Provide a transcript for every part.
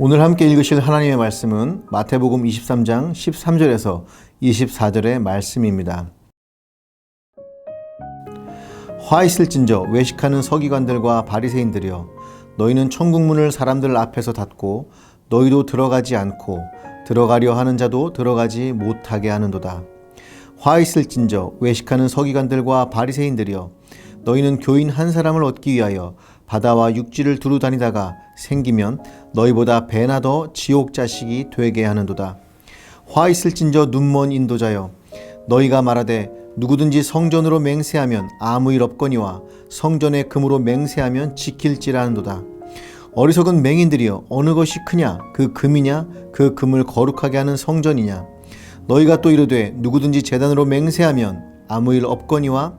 오늘 함께 읽으실 하나님의 말씀은 마태복음 23장 13절에서 24절의 말씀입니다. 화 있을진저 외식하는 서기관들과 바리새인들이여 너희는 천국 문을 사람들 앞에서 닫고 너희도 들어가지 않고 들어가려 하는 자도 들어가지 못하게 하는도다. 화 있을진저 외식하는 서기관들과 바리새인들이여 너희는 교인 한 사람을 얻기 위하여 바다와 육지를 두루 다니다가 생기면 너희보다 배나 더 지옥 자식이 되게 하는도다. 화 있을진저 눈먼 인도자여 너희가 말하되 누구든지 성전으로 맹세하면 아무 일 없거니와 성전의 금으로 맹세하면 지킬지라 하는도다. 어리석은 맹인들이여 어느 것이 크냐 그 금이냐 그 금을 거룩하게 하는 성전이냐 너희가 또 이르되 누구든지 재단으로 맹세하면 아무 일 없거니와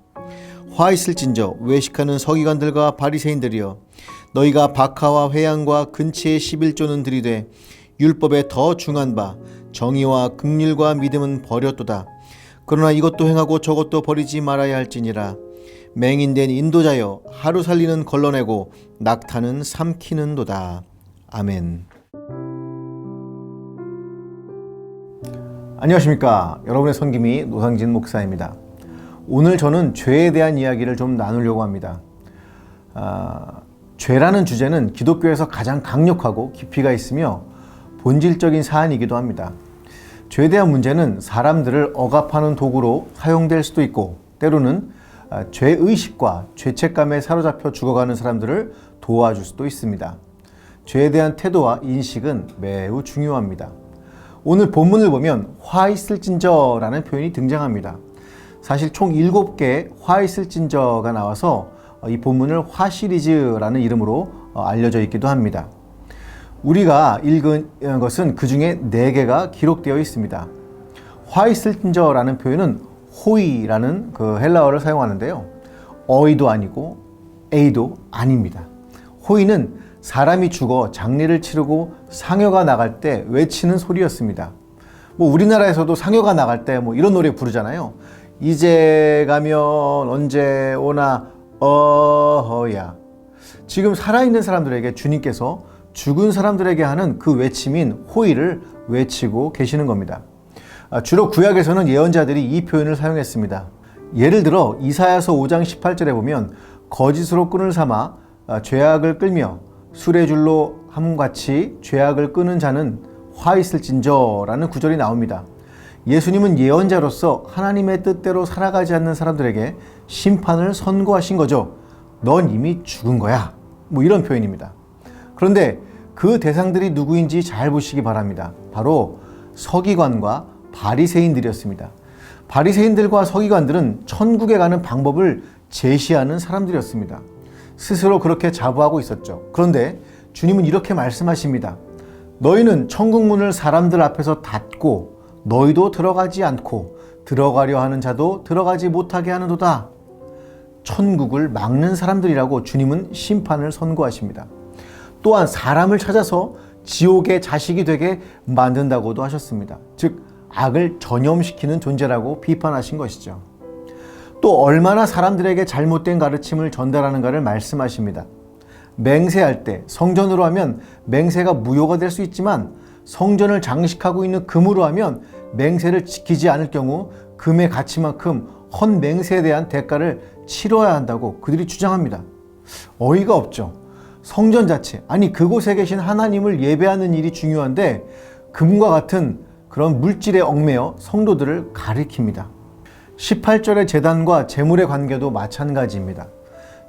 화 있을진저 외식하는 서기관들과 바리새인들이여 너희가 박하와 회양과 근치의 11조는 들이되 율법에 더 중한 바 정의와 긍휼과 믿음은 버렸도다. 그러나 이것도 행하고 저것도 버리지 말아야 할지니라. 맹인된 인도자여 하루 살리는 걸러내고 낙타는 삼키는도다. 아멘. 안녕하십니까. 여러분의 선김이 노상진 목사입니다 오늘 저는 죄에 대한 이야기를 좀 나누려고 합니다 아, 죄라는 주제는 기독교에서 가장 강력하고 깊이가 있으며 본질적인 사안이기도 합니다. 죄에 대한 문제는 사람들을 억압하는 도구로 사용될 수도 있고 때로는 아, 죄의식과 죄책감에 사로잡혀 죽어가는 사람들을 도와줄 수도 있습니다. 죄에 대한 태도와 인식은 매우 중요합니다. 오늘 본문을 보면 화 있을진저라는 표현이 등장합니다. 사실 총 7개의 화 있을진저가 나와서 이 본문을 화 시리즈라는 이름으로 알려져 있기도 합니다. 우리가 읽은 것은 그 중에 네 개가 기록되어 있습니다. 화이슬틴저라는 표현은 호이라는 그 헬라어를 사용하는데요. 어이도 아니고 에이도 아닙니다. 호이는 사람이 죽어 장례를 치르고 상여가 나갈 때 외치는 소리였습니다. 뭐 우리나라에서도 상여가 나갈 때 뭐 이런 노래 부르잖아요. 이제 가면 언제 오나 어허야. 지금 살아있는 사람들에게 주님께서 죽은 사람들에게 하는 그 외침인 호의를 외치고 계시는 겁니다. 아, 주로 구약에서는 예언자들이 이 표현을 사용했습니다. 예를 들어 이사야서 5장 18절에 보면 거짓으로 끈을 삼아 아, 죄악을 끌며 술의 줄로 함같이 죄악을 끄는 자는 화 있을진저라는 구절이 나옵니다. 예수님은 예언자로서 하나님의 뜻대로 살아가지 않는 사람들에게 심판을 선고하신 거죠. 넌 이미 죽은 거야. 뭐 이런 표현입니다. 그런데 그 대상들이 누구인지 잘 보시기 바랍니다. 바로 서기관과 바리새인들이었습니다. 바리새인들과 서기관들은 천국에 가는 방법을 제시하는 사람들이었습니다. 스스로 그렇게 자부하고 있었죠. 그런데 주님은 이렇게 말씀하십니다. 너희는 천국 문을 사람들 앞에서 닫고 너희도 들어가지 않고 들어가려 하는 자도 들어가지 못하게 하는도다. 천국을 막는 사람들이라고 주님은 심판을 선고하십니다. 또한 사람을 찾아서 지옥의 자식이 되게 만든다고도 하셨습니다. 즉, 악을 전염시키는 존재라고 비판하신 것이죠. 또 얼마나 사람들에게 잘못된 가르침을 전달하는가를 말씀하십니다. 맹세할 때 성전으로 하면 맹세가 무효가 될 수 있지만 성전을 장식하고 있는 금으로 하면 맹세를 지키지 않을 경우 금의 가치만큼 헌 맹세에 대한 대가를 치러야 한다고 그들이 주장합니다. 어이가 없죠. 성전 자체, 아니 그곳에 계신 하나님을 예배하는 일이 중요한데 금과 같은 그런 물질에 얽매여 성도들을 가리킵니다. 18절의 재단과 재물의 관계도 마찬가지입니다.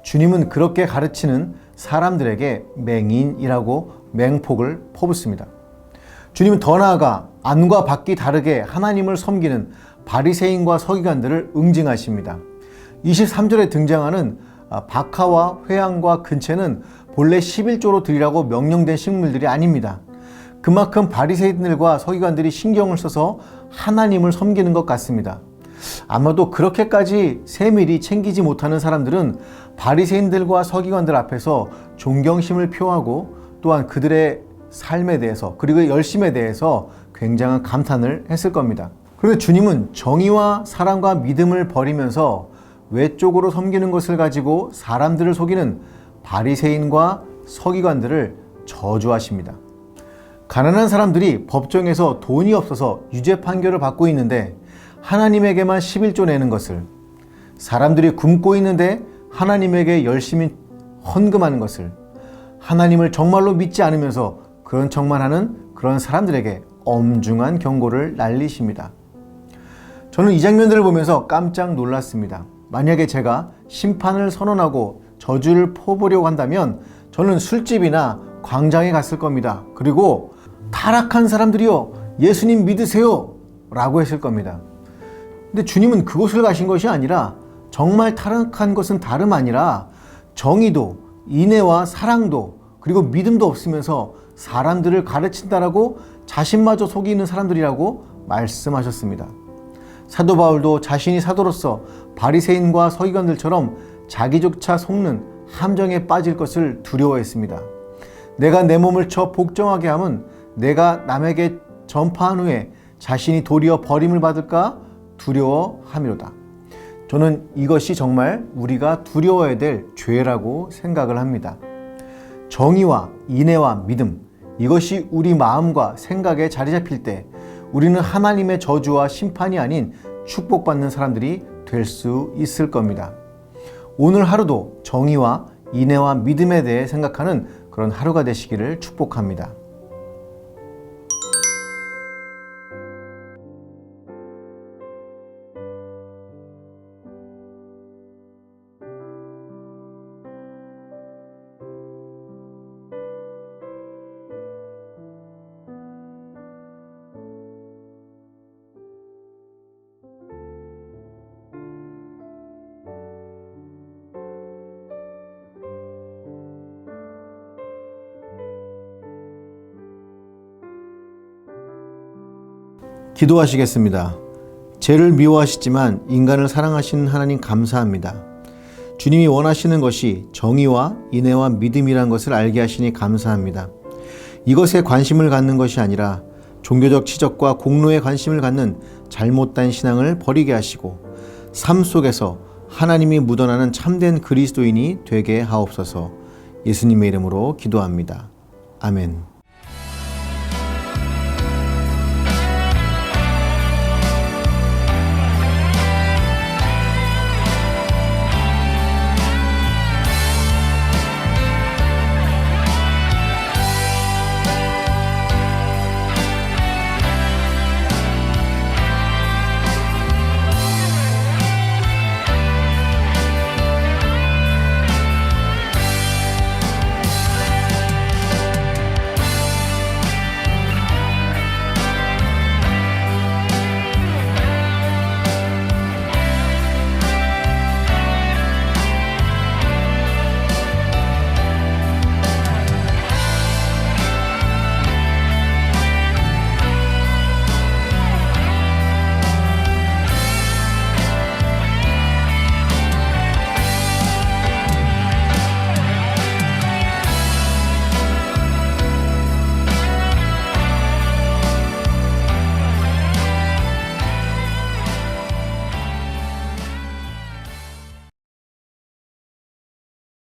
주님은 그렇게 가르치는 사람들에게 맹인이라고 맹폭을 퍼붓습니다. 주님은 더 나아가 안과 밖이 다르게 하나님을 섬기는 바리새인과 서기관들을 응징하십니다. 23절에 등장하는 박하와 회양과 근채는 본래 11조로 드리라고 명령된 식물들이 아닙니다. 그만큼 바리새인들과 서기관들이 신경을 써서 하나님을 섬기는 것 같습니다. 아마도 그렇게까지 세밀히 챙기지 못하는 사람들은 바리새인들과 서기관들 앞에서 존경심을 표하고 또한 그들의 삶에 대해서 그리고 열심에 대해서 굉장한 감탄을 했을 겁니다. 그런데 주님은 정의와 사랑과 믿음을 버리면서 외적으로 섬기는 것을 가지고 사람들을 속이는 바리새인과 서기관들을 저주하십니다. 가난한 사람들이 법정에서 돈이 없어서 유죄 판결을 받고 있는데 하나님에게만 11조 내는 것을 사람들이 굶고 있는데 하나님에게 열심히 헌금하는 것을 하나님을 정말로 믿지 않으면서 그런 척만 하는 그런 사람들에게 엄중한 경고를 날리십니다. 저는 이 장면들을 보면서 깜짝 놀랐습니다. 만약에 제가 심판을 선언하고 저주를 퍼보려고 한다면 저는 술집이나 광장에 갔을 겁니다. 그리고 타락한 사람들이요, 예수님 믿으세요! 라고 했을 겁니다. 근데 주님은 그곳을 가신 것이 아니라 정말 타락한 것은 다름 아니라 정의도, 인애와 사랑도, 그리고 믿음도 없으면서 사람들을 가르친다라고 자신마저 속이는 사람들이라고 말씀하셨습니다. 사도 바울도 자신이 사도로서 바리새인과 서기관들처럼 자기조차 속는 함정에 빠질 것을 두려워했습니다. 내가 내 몸을 쳐 복종하게 함은 내가 남에게 전파한 후에 자신이 도리어 버림을 받을까 두려워함이로다. 저는 이것이 정말 우리가 두려워야 될 죄라고 생각을 합니다. 정의와 인애와 믿음, 이것이 우리 마음과 생각에 자리 잡힐 때 우리는 하나님의 저주와 심판이 아닌 축복받는 사람들이 될 수 있을 겁니다. 오늘 하루도 정의와 인애와 믿음에 대해 생각하는 그런 하루가 되시기를 축복합니다. 기도하시겠습니다. 죄를 미워하시지만 인간을 사랑하시는 하나님 감사합니다. 주님이 원하시는 것이 정의와 인애와 믿음이란 것을 알게 하시니 감사합니다. 이것에 관심을 갖는 것이 아니라 종교적 치적과 공로에 관심을 갖는 잘못된 신앙을 버리게 하시고 삶 속에서 하나님이 묻어나는 참된 그리스도인이 되게 하옵소서 예수님의 이름으로 기도합니다. 아멘.